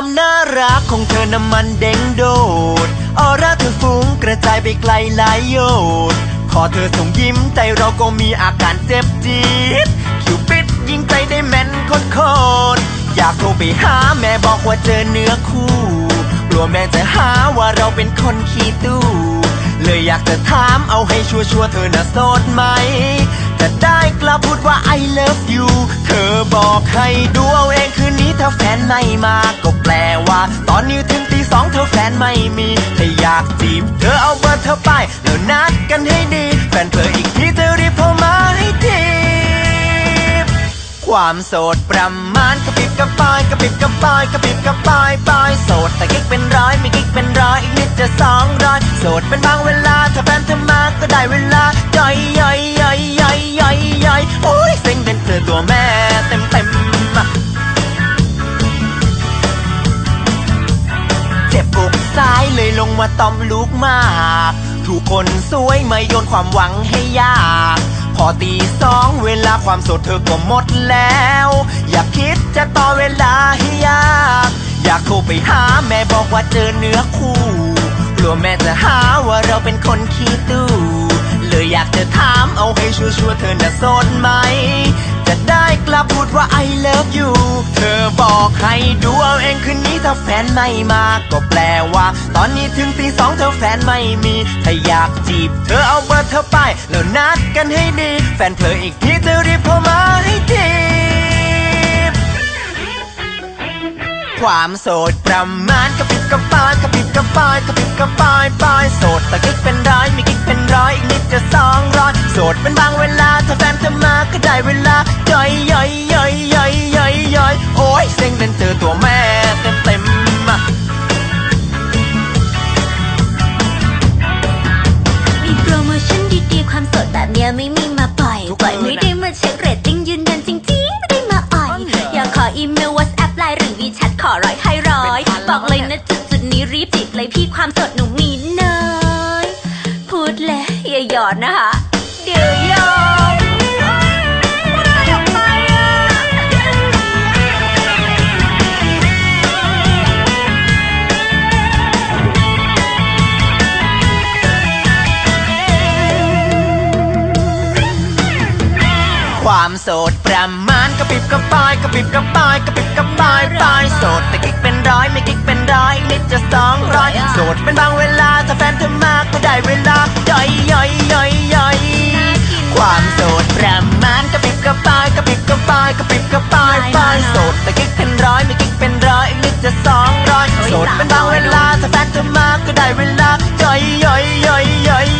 ความน่ารักของเธอน้ำมันเด้งโดดออร่าเธอฟุ้งกระจายไปไกลหลายโยชน์พอเธอส่งยิ้มใจเราก็มีอาการเจ็บจี๊ดคิวปิดยิงใจได้แม่นโคตรโคตรอยากโทรไปหาแม่บอกว่าเจอเนื้อคู่กลัวแม่จะหาว่าเราเป็นคนขี้ตู้เลยอยากจะถามเอาให้ชัวร์ๆเธอน่ะโสดไหม จะได้กลับพูดว่า I love you เธอบอกให้ดูเอาเองคืนนี้ถ้าแฟนไม่มาก็แปลว่า ตอนนี้ถึงตีสองเธอแฟนไม่มีถ้าอยากจีบเธอเอาเบอร์เธอไปแล้วนัดกันให้ดี แฟนเธออีกทีเธอรีบโทรมาให้ทีความโสดประมาณกระปิบกระปายกระปิบกระปายกระปิบกระปายปายโสดแต่กิ๊กเป็นร จะสองร้อยโสดเป็นบางเวลา ถ้าแฟนเธอมาก็ได้เวลาย่อยย่อยย่อยย่อยย่อยย่อยโอ้ยเซ็งเป็นเธอตัวแม่เต็มเต็มเจ็บอกซ้ายเลยลงมาตอมลูกมากถูกคนสวยไมาโยนความหวังให้ยากพอตีสองเวลาความสดเธอก็หมดแล้ว อย่าคิดจะต่อเวลาให้ยาก อยากโทรไปหาแม่บอกว่าเจอเนื้อคู่ กลัวแม่จะหาว่าเราเป็นคนขี้ตู้เลยอยากจะถามเอาให้ชัวร์ๆเธอน่ะสดไหม จะได้กลับพูดว่า I love you เธอบอกให้ดูเอาเองคืนนี้ถ้าแฟนไม่มาก็แปลว่า ตอนนี้ถึงตีสองเธอแฟนไม่มี ถ้าอยากจีบ เธอเอาเบอร์เธอไป แล้วนัดกันให้ดี แฟนเธออีกทีเธอรีบโทรมาให้ที ความโสดประมาณกระปิบกระปายกระปิบกระปายกระปิบกระปายปายโสดแต่กิ๊กเป็นร้อยไม่กิ๊กเป็นร้อยอีกนิดจะสองร้อยโสดเป็นบางเวลาถ้าแฟนเธอมาก็ได้เวลาย่อยย่อยย่อยย่อยย่อยย่อยโอ้ยเซ็งเป็นเธอตัวแม่เต็มเต็มๆอะมีโปรโมชั่นดีๆความสดแบบเนี้ยไม่มี อร้อยให้ร้อย บอกเลยนะจุดจุดนี้รีบจิบเลยพี่ความสดหนูมีน้อยพูดเลยอย่าหยอดนะคะ เดี๋ยวยอมอยอะความโสดประมาณกระปิบกระปายกระปิบกระปายกระปิบกระปายปาย เป็นบางเวลาถ้าแฟนเธอมาก็ได้เวลาย่อยย่อยย่อยย่อยความโสดประมาณกระปิบกระปายกระปิบกระปายกระปิบกระปายปายโสดแต่กิ๊กเป็นร้อยไม่กิ๊กเป็นร้อยอีกนิดจะสองร้อยโสดเป็นบางเวลาถ้าแฟนเธอมาก็ได้เวลาย่อยย่อยย่อย